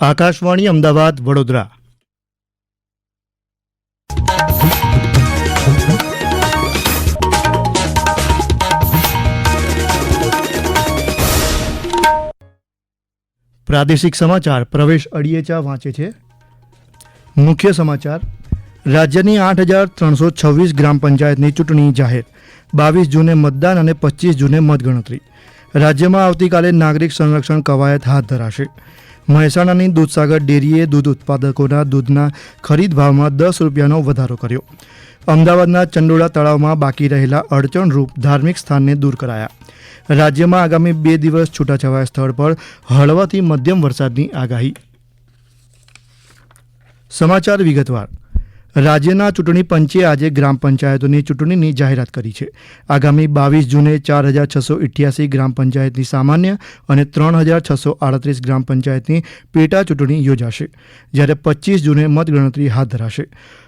આકાશવાણી અમદાવાદ, વડોદરા. પ્રાદેશિક સમાચાર, પ્રવેશ અડિયેચા વાંચે છે. મુખ્ય સમાચાર, રાજ્યની આઠ હજાર ત્રણસો છવ્વીસ ગ્રામ પંચાયતની ચૂંટણી જાહેર. બાવીસ જૂને મતદાન અને પચીસ જૂને મતગણતરી. રાજ્યમાં આવતીકાલે નાગરિક સંરક્ષણ કવાયત હાથ ધરાશે. મહેસાણાની દૂધસાગર ડેરીએ દૂધ ઉત્પાદકોના દૂધના ખરીદ ભાવમાં દસ રૂપિયાનો વધારો કર્યો. અમદાવાદના ચંડોળા તળાવમાં બાકી રહેલા અડચણરૂપ ધાર્મિક સ્થાનને દૂર કરાયા. રાજ્યમાં આગામી બે દિવસ છૂટાછવાયા સ્થળ પર હળવાથી મધ્યમ વરસાદની આગાહી. સમાચાર વિગતવાર. રાજ્યના ચૂંટણી પંચે આજે ગ્રામ પંચાયતોની ચૂંટણીની જાહેરાત કરી છે. આગામી બાવીસ જૂને ચાર હજાર છસો ઇઠ્યાસી ગ્રામ પંચાયતની સામાન્ય અને ત્રણ હજાર છસો આડત્રીસ ગ્રામ પંચાયતની પેટા ચૂંટણી યોજાશે, જ્યારે પચીસ જૂને મતગણતરી હાથ ધરાશે.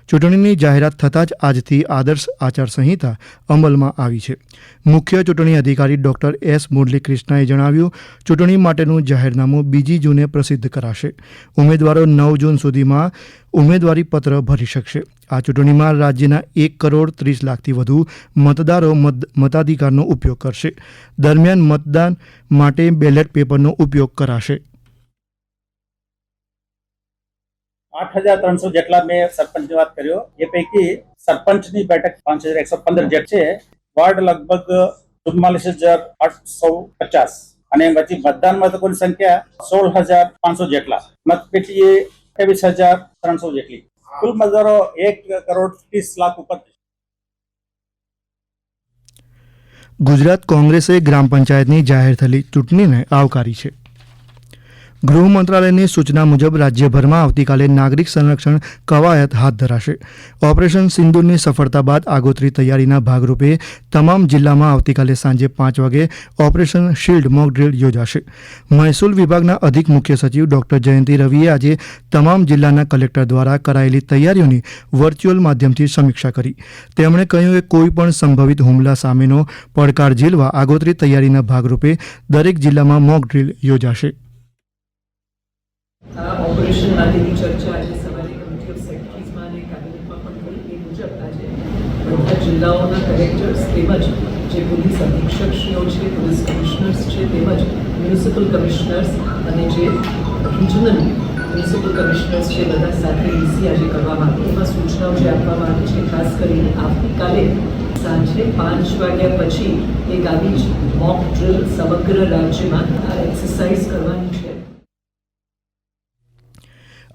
ચૂંટણીની જાહેરાત થતાં જ આજથી આદર્શ આચારસંહિતા અમલમાં આવી છે. મુખ્ય ચૂંટણી અધિકારી ડોક્ટર એસ મુરલીકૃષ્ણાએ જણાવ્યું, ચૂંટણી માટેનું જાહેરનામું બીજી જૂને પ્રસિદ્ધ કરાશે. ઉમેદવારો નવ જૂન સુધીમાં ઉમેદવારી પત્ર ભરી શકશે. આ ચૂંટણીમાં રાજ્યના એક કરોડ ત્રીસ લાખથી વધુ મતદારો મત, મતાધિકારનો ઉપયોગ કરશે. દરમિયાન મતદાન માટે બેલેટ પેપરનો ઉપયોગ કરાશે. આઠ હજાર ત્રણસો જેટલા મેં સરપંચની વાત કર્યો. એ પૈકી સરપંચની બેઠક પાંચ હજાર એકસો પંદર જે છે. વોર્ડ લગભગ ચુમ્માલીસ હજાર આઠસો પચાસ. અને પછી મતદાન મથકોની સંખ્યા સોળ હજાર પાંચસો જેટલા. મતપેટી એ અઠ્યાવીસ હજાર ત્રણસો જેટલી. કુલ મતદારો એક કરોડ ત્રીસ લાખ ઉપર ગુજરાત કોંગ્રેસે ગ્રામ પંચાયતની જાહેર થયેલી ચૂંટણીને આવકારી છે. ગૃહ મંત્રાલયની સૂચના મુજબ રાજ્યભરમાં આવતીકાલે નાગરિક સંરક્ષણ કવાયત હાથ ધરાશે. ઓપરેશન સિંદુરની સફળતા બાદ આગોતરી તૈયારીના ભાગરૂપે તમામ જિલ્લામાં આવતીકાલે સાંજે પાંચ વાગે ઓપરેશન શિલ્ડ મોક ડ્રીલ યોજાશે. મહેસૂલ વિભાગના અધિક મુખ્ય સચિવ ડોક્ટર જયંતિ રવિએ આજે તમામ જિલ્લાના કલેક્ટર દ્વારા કરાયેલી તૈયારીઓની વર્ચ્યુઅલ માધ્યમથી સમીક્ષા કરી. તેમણે કહ્યું કે કોઈપણ સંભવિત હુમલા સામેનો પડકાર ઝીલવા આગોતરી તૈયારીના ભાગરૂપે દરેક જિલ્લામાં મોક ડ્રીલ યોજાશે. આ ઓપરેશન માટેની ચર્ચા આજે સવારે કમિટી ઓફ સેક્રેટરીઝમાં અને કેબિનેટમાં પણ થઈ. એ મુજબ આજે બધા જિલ્લાઓના કલેક્ટર્સ તેમજ જે પોલીસ અધિક્ષકશ્રીઓ છે, પોલીસ કમિશનર્સ છે, તેમજ મ્યુનિસિપલ કમિશનર્સ અને જે રિજનલ મ્યુનિસિપલ કમિશનર્સ છે, બધા સાથે ઈસી આજે કરવામાં આવી. એમાં સૂચનાઓ જે આપવામાં આવી છે, ખાસ કરીને આવતીકાલે સાંજે પાંચ વાગ્યા પછી એક આવી જ મોક ડ્રિલ સમગ્ર રાજ્યમાં આ એક્સરસાઇઝ કરવાની છે.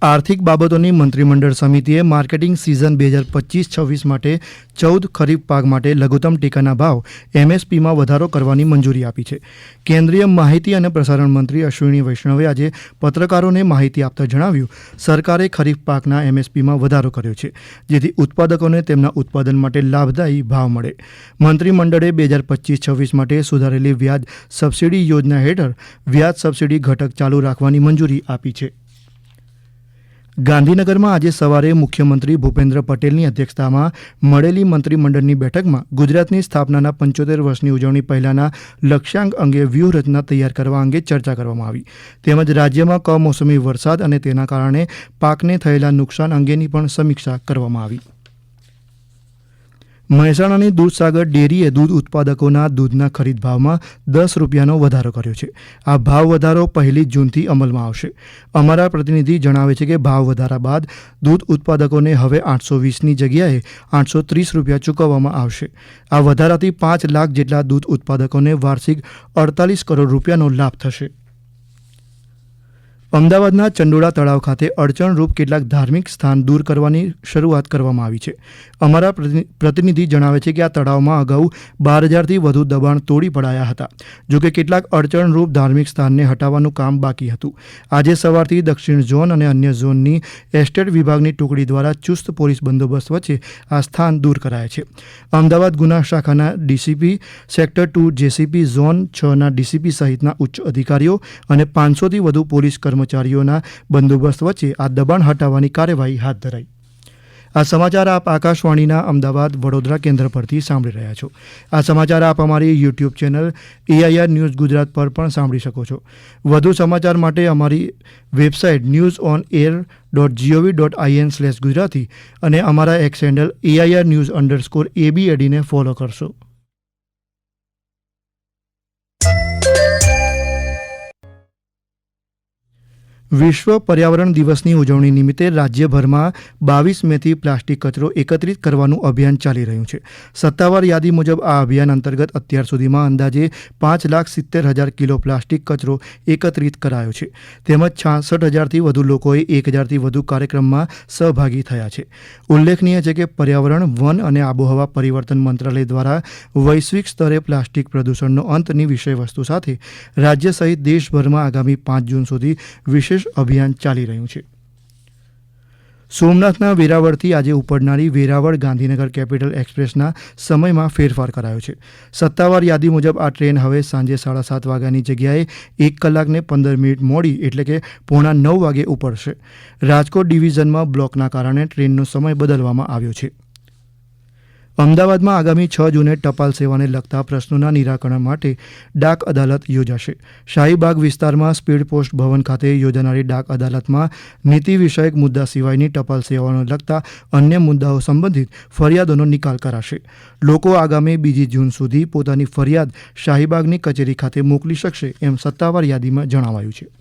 આર્થિક બાબતોની મંત્રીમંડળ સમિતિએ માર્કેટિંગ સિઝન બે હજાર પચીસ છવ્વીસ માટે ચૌદ ખરીફ પાક માટે લઘુત્તમ ટેકાના ભાવ એમએસપીમાં વધારો કરવાની મંજૂરી આપી છે. કેન્દ્રીય માહિતી અને પ્રસારણ મંત્રી અશ્વિની વૈષ્ણવે આજે પત્રકારોને માહિતી આપતા જણાવ્યું, સરકારે ખરીફ પાકના એમએસપીમાં વધારો કર્યો છે, જેથી ઉત્પાદકોને તેમના ઉત્પાદન માટે લાભદાયી ભાવ મળે. મંત્રીમંડળે બે હજાર પચીસ છવ્વીસ માટે સુધારેલી વ્યાજ સબસિડી યોજના હેઠળ વ્યાજ સબસિડી ઘટક ચાલુ રાખવાની મંજૂરી આપી છે. ગાંધીનગરમાં આજે સવારે મુખ્યમંત્રી ભૂપેન્દ્ર પટેલની અધ્યક્ષતામાં મળેલી મંત્રીમંડળની બેઠકમાં ગુજરાતની સ્થાપનાના પંચોતેર વર્ષની ઉજવણી પહેલાના લક્ષ્યાંક અંગે વ્યૂહરચના તૈયાર કરવા અંગે ચર્ચા કરવામાં આવી. તેમજ રાજ્યમાં કમોસમી વરસાદ અને તેના કારણે પાકને થયેલા નુકસાન અંગેની પણ સમીક્ષા કરવામાં આવી. મહેસાણાની દૂધસાગર ડેરીએ દૂધ ઉત્પાદકોના દૂધના ખરીદ ભાવમાં દસ રૂપિયાનો વધારો કર્યો છે. આ ભાવ વધારો પહેલી જૂનથી અમલમાં આવશે. અમારા પ્રતિનિધિ જણાવે છે કે ભાવ વધારા બાદ દૂધ ઉત્પાદકોને હવે આઠસો વીસની જગ્યાએ આઠસો ત્રીસ રૂપિયા ચૂકવવામાં આવશે. આ વધારાથી પાંચ લાખ જેટલા દૂધ ઉત્પાદકોને વાર્ષિક અડતાલીસ કરોડ રૂપિયાનો લાભ થશે. અમદાવાદના ચંડોળા તળાવ ખાતે અડચણરૂપ કેટલાક ધાર્મિક સ્થાન દૂર કરવાની શરૂઆત કરવામાં આવી છે. અમારા પ્રતિનિ- પ્રતિનિધિ જણાવે છે કે આ તળાવમાં અગાઉ બાર હજારથી વધુ દબાણ તોડી પડાયા હતા જોકે કેટલાક અડચણરૂપ ધાર્મિક સ્થાનને હટાવવાનું કામ બાકી હતું. આજે સવારથી દક્ષિણ ઝોન અને અન્ય ઝોનની એસ્ટેટ વિભાગની ટુકડી દ્વારા ચુસ્ત પોલીસ બંદોબસ્ત વચ્ચે આ સ્થાન દૂર કરાયા છે. અમદાવાદ ગુના શાખાના DCP, sector two JCP, zone છના DCP સહિતના ઉચ્ચ અધિકારીઓ અને પાંચસોથી વધુ પોલીસ કર્મચારીઓના બંદોબસ્ત વચ્ચે આ દબાણ હટાવવાની કાર્યવાહી હાથ ધરાઈ. આ સમાચાર આપ આકાશવાણીના અમદાવાદ વડોદરા કેન્દ્ર પરથી સાંભળી રહ્યા છો. આ સમાચાર આપ અમારી YouTube channel AIR news Gujarat પર પણ સાંભળી શકો છો. વધુ સમાચાર માટે અમારી website news on air dot GOV dot IN slash Gujarati અને અમારા X handle AIR news underscore એબીએડીને follow કરશો. વિશ્વ પર્યાવરણ દિવસની ઉજવણી નિમિત્તે રાજ્યભરમાં બાવીસ મેથી પ્લાસ્ટિક કચરો એકત્રિત કરવાનું અભિયાન ચાલી રહ્યું છે. સત્તાવાર યાદી મુજબ આ અભિયાન અંતર્ગત અત્યાર સુધીમાં અંદાજે પાંચ લાખ સિત્તેર હજાર કિલો પ્લાસ્ટિક કચરો એકત્રિત કરાયો છે. તેમજ છાસઠ હજારથી વધુ લોકોએ એક હજારથી વધુ કાર્યક્રમમાં સહભાગી થયા છે. ઉલ્લેખનીય છે કે પર્યાવરણ, વન અને આબોહવા પરિવર્તન મંત્રાલય દ્વારા વૈશ્વિક સ્તરે પ્લાસ્ટિક પ્રદૂષણનો અંતની વિષયવસ્તુ સાથે રાજ્ય સહિત દેશભરમાં આગામી પાંચ જૂન સુધી વિશેષ અભિયાન ચાલી રહ્યું છે. સોમનાથના વેરાવળથી આજે ઉપડનારી વેરાવળ ગાંધીનગર કેપિટલ એક્સપ્રેસના સમયમાં ફેરફાર કરાયો છે. સત્તાવાર યાદી મુજબ આ ટ્રેન હવે સાંજે સાડા સાત વાગ્યાની જગ્યાએ એક કલાકને પંદર મિનિટ મોડી એટલે કે પોણા નવ વાગે ઉપડશે. રાજકોટ ડિવિઝનમાં બ્લોકના કારણે ટ્રેનનો સમય બદલવામાં આવ્યો છે. અમદાવાદમાં આગામી છ જૂને ટપાલ સેવાને લગતા પ્રશ્નોના નિરાકરણ માટે ડાક અદાલત યોજાશે. શાહીબાગ વિસ્તારમાં સ્પીડ પોસ્ટ ભવન ખાતે યોજાનારી ડાક અદાલતમાં નીતિ વિષયક મુદ્દા સિવાયની ટપાલ સેવાઓને લગતા અન્ય મુદ્દાઓ સંબંધિત ફરિયાદોનો નિકાલ કરાશે. લોકો આગામી બીજી જૂન સુધી પોતાની ફરિયાદ શાહીબાગની કચેરી ખાતે મોકલી શકશે એમ સત્તાવાર યાદીમાં જણાવાયું છે.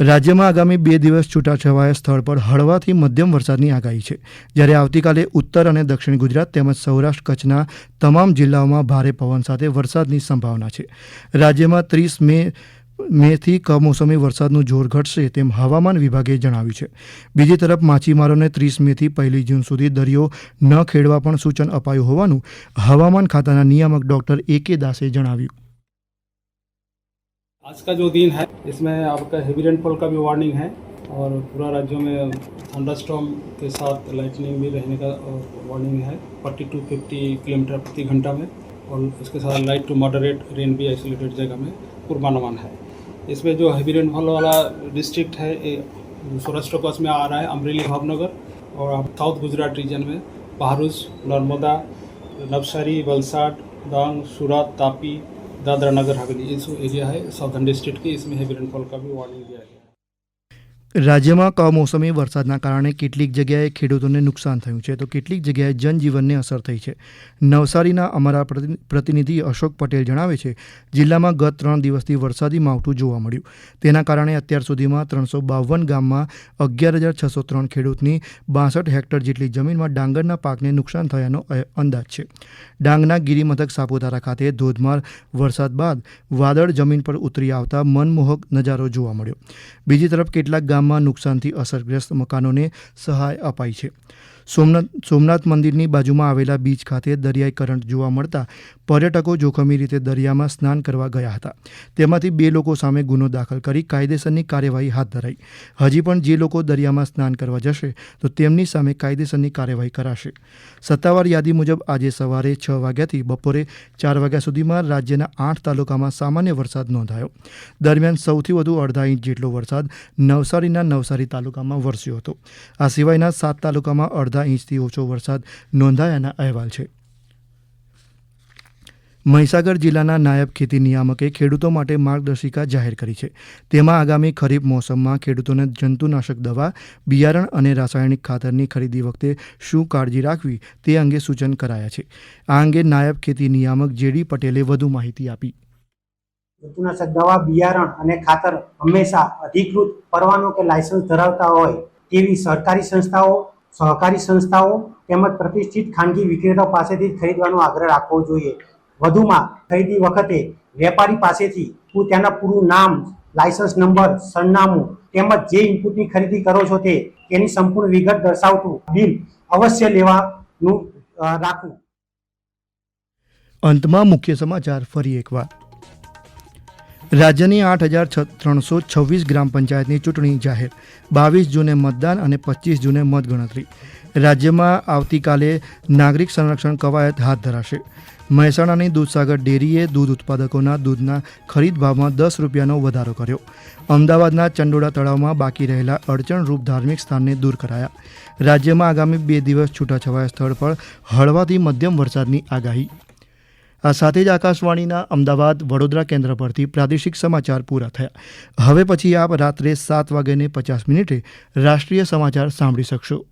રાજ્યમાં આગામી બે દિવસ છૂટાછવાયા સ્થળ પર હળવાથી મધ્યમ વરસાદની આગાહી છે. જ્યારે આવતીકાલે ઉત્તર અને દક્ષિણ ગુજરાત તેમજ સૌરાષ્ટ્ર કચ્છના તમામ જિલ્લાઓમાં ભારે પવન સાથે વરસાદની સંભાવના છે. રાજ્યમાં ત્રીસ મે, મેથી કમોસમી વરસાદનું જોર ઘટશે તેમ હવામાન વિભાગે જણાવ્યું છે. બીજી તરફ માછીમારોને ત્રીસ મેથી પહેલી જૂન સુધી દરિયો ન ખેડવા પણ સૂચન અપાયું હોવાનું હવામાન ખાતાના નિયામક ડોક્ટર એ કે દાસે જણાવ્યું. आज का जो दिन है, इसमें आपका हेवी रेनफॉल का भी वार्निंग है और पूरा राज्यों में थंडरस्टॉर्म के साथ लाइटनिंग भी रहने का वार्निंग है। 40 टू 50 किलोमीटर प्रति घंटा में और इसके साथ लाइट टू मॉडरेट रेन भी आइसोलेटेड जगह में पूर्वानुमान है। इसमें जो हेवी रेनफॉल वाला डिस्ट्रिक्ट है सौराष्ट्र कच्छ में आ रहा है, अमरेली भावनगर और साउथ गुजरात रीजन में बहारूच नर्मदा नवसारी वलसाड डांग सूरत तापी दादरा नगर हवेली ये जो एरिया है साउथर्न डिस्ट्रिक्ट की इसमें हेवी रेनफॉल का भी वार्निंग दिया गया है રાજ્યમાં કમોસમી વરસાદના કારણે કેટલીક જગ્યાએ ખેડૂતોને નુકસાન થયું છે. તો કેટલીક જગ્યાએ જનજીવનને અસર થઈ છે. નવસારીના અમારા પ્રતિ- પ્રતિનિધિ અશોક પટેલ જણાવે છે, જિલ્લામાં ગત ત્રણ દિવસથી વરસાદી માવઠું જોવા મળ્યું. તેના કારણે અત્યાર સુધીમાં ત્રણસો બાવન ગામમાં અગિયાર હજાર છસો ત્રણ ખેડૂતની બાસઠ હેક્ટર જેટલી જમીનમાં ડાંગરના પાકને નુકસાન થયાનો અંદાજ છે. ડાંગના ગિરિમથક સાપુતારા ખાતે ધોધમાર વરસાદ બાદ વાદળ જમીન પર ઉતરી આવતા મનમોહક નજારો જોવા મળ્યો. બીજી તરફ કેટલાક ગામમાં નુકસાનથી અસરગ્રસ્ત મકાનોને સહાય અપાઈ છે. સોમનાથ સોમનાથ મંદિરની બાજુમાં આવેલા બીચ ખાતે દરિયાઈ કરંટ જોવા મળતા પર્યટકો જોખમી રીતે દરિયામાં સ્નાન કરવા ગયા હતા. તેમાંથી બે લોકો સામે ગુનો દાખલ કરી કાયદેસરની કાર્યવાહી હાથ ધરાઈ. હજી પણ જે લોકો દરિયામાં સ્નાન કરવા જશે, તો તેમની સામે કાયદેસરની કાર્યવાહી કરાશે. સત્તાવાર યાદી મુજબ આજે સવારે છ વાગ્યાથી બપોરે ચાર વાગ્યા સુધીમાં રાજ્યના આઠ તાલુકામાં સામાન્ય વરસાદ નોંધાયો. દરમિયાન સૌથી વધુ અડધા ઇંચ જેટલો વરસાદ નવસારીના નવસારી તાલુકામાં વરસ્યો હતો. આ સિવાયના સાત તાલુકામાં અડધા ઇંચથી ઓછો વરસાદ નોંધાયાના અહેવાલ છે. મહીસાગર જિલ્લાના નાયબ ખેતી નિયામકે ખેડૂતો માટે માર્ગદર્શિકા જાહેર કરી છે. તેમાં આગામી ખરીફ મોસમમાં ખેડૂતોને જંતુનાશક દવા, બિયારણ અને રાસાયણિક ખાતરની ખરીદી વખતે શું કાળજી રાખવી તે અંગે સૂચન કરાયા છે. આ અંગે નાયબ ખેતી નિયામક જેડી પટેલે વધુ માહિતી આપી. જંતુનાશક દવા, બિયારણ અને ખાતર હંમેશા અધિકૃત પરવાનો કે લાયસન્સ ધરાવતા હોય તેવી સરકારી સંસ્થાઓ સહકારી સંસ્થાઓ તેમજ પ્રતિષ્ઠિત ખાનગી વિક્રેતાઓ પાસેથી ખરીદવાનો આગ્રહ રાખવો જોઈએ. વધુમાં, ખરીદી વખતે વેપારી પાસેથી તેના પૂરું નામ લાયસન્સ નંબર, સરનામું તેમજ જે ઇનપુટની ખરીદી કરો છો તે, તેની સંપૂર્ણ વિગત દર્શાવતું બિલ અવશ્ય લેવાનું રાખવું અંતમાં મુખ્ય સમાચાર ફરી એકવાર. રાજ્યની આઠ હજાર ત્રણસો છવ્વીસ ગ્રામ પંચાયતની ચૂંટણી જાહેર. બાવીસ જૂને મતદાન અને પચીસ જૂને મતગણતરી. રાજ્યમાં આવતીકાલે નાગરિક સંરક્ષણ કવાયત હાથ ધરાશે. મહેસાણાની દૂધસાગર ડેરીએ દૂધ ઉત્પાદકોના દૂધના ખરીદ ભાવમાં દસ રૂપિયાનો વધારો કર્યો. અમદાવાદના ચંડોળા તળાવમાં બાકી રહેલા અડચણરૂપ ધાર્મિક સ્થાનને દૂર કરાયા. રાજ્યમાં આગામી બે દિવસ છૂટાછવાયા સ્થળ પર હળવાથી મધ્યમ વરસાદની આગાહી. આ સાથે જ આકાશવાણીના અમદાવાદ વડોદરા કેન્દ્ર પરથી પ્રાદેશિક સમાચાર પૂરા થયા. હવે પછી આપ રાત્રે સાત વાગ્યાને પચાસ મિનિટે રાષ્ટ્રીય સમાચાર સાંભળી શકશો.